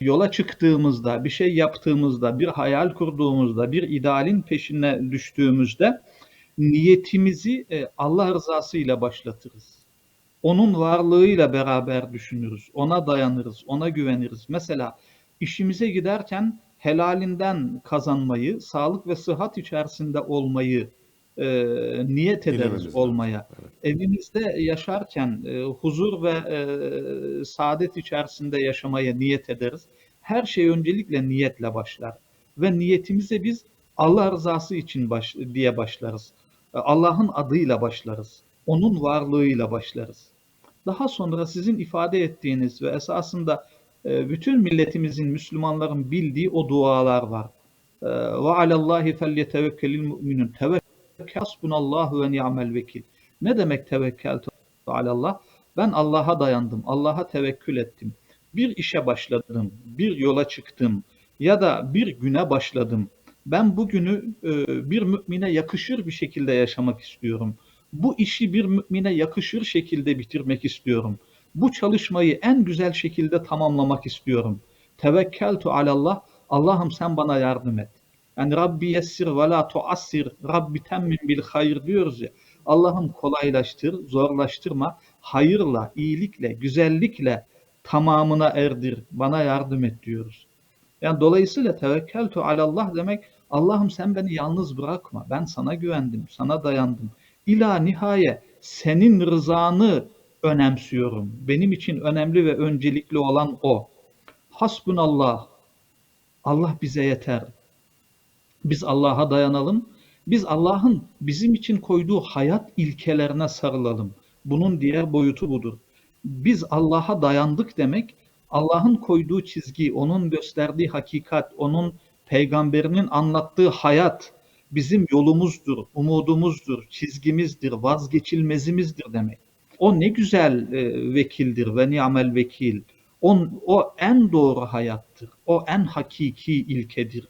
yola çıktığımızda, bir şey yaptığımızda, bir hayal kurduğumuzda, bir idealin peşine düştüğümüzde niyetimizi e, Allah rızası ile başlatırız. Onun varlığıyla beraber düşünürüz, ona dayanırız, ona güveniriz. Mesela işimize giderken helalinden kazanmayı, sağlık ve sıhhat içerisinde olmayı e, niyet ederiz lazım. olmaya. Evet. Evimizde yaşarken e, huzur ve e, saadet içerisinde yaşamaya niyet ederiz. Her şey öncelikle niyetle başlar ve niyetimize biz Allah rızası için baş, diye başlarız. E, Allah'ın adıyla başlarız. Onun varlığıyla başlarız. Daha sonra sizin ifade ettiğiniz ve esasında bütün milletimizin, Müslümanların bildiği o dualar var. Ve alallahi felyetevekkelil mu'minun. Tevekkül hasbunallahu ve ni'mel vekil. Ne demek tevekkeltu alallah? Ben Allah'a dayandım, Allah'a tevekkül ettim. Bir işe başladım, bir yola çıktım ya da bir güne başladım. Ben bugünü e, bir mümine yakışır bir şekilde yaşamak istiyorum. Bu işi bir mümine yakışır şekilde bitirmek istiyorum. Bu çalışmayı en güzel şekilde tamamlamak istiyorum. Tevekkeltu alallah. Allah'ım sen bana yardım et. Yani Rabbi yessir ve la tuassir. Rabbi temmin bil hayır diyoruz ya. Allah'ım kolaylaştır, zorlaştırma. Hayırla, iyilikle, güzellikle tamamına erdir. Bana yardım et diyoruz. Yani dolayısıyla tevekkeltu alallah demek Allah'ım sen beni yalnız bırakma. Ben sana güvendim, sana dayandım. İla nihaye senin rızanı önemsiyorum. Benim için önemli ve öncelikli olan o. Hasbunallah. Allah bize yeter. Biz Allah'a dayanalım. Biz Allah'ın bizim için koyduğu hayat ilkelerine sarılalım. Bunun diğer boyutu budur. Biz Allah'a dayandık demek, Allah'ın koyduğu çizgi, onun gösterdiği hakikat, onun peygamberinin anlattığı hayat bizim yolumuzdur, umudumuzdur, çizgimizdir, vazgeçilmezimizdir demek. O ne güzel e, vekildir ve ni'mel vekil. On, o en doğru hayattır. O en hakiki ilkedir.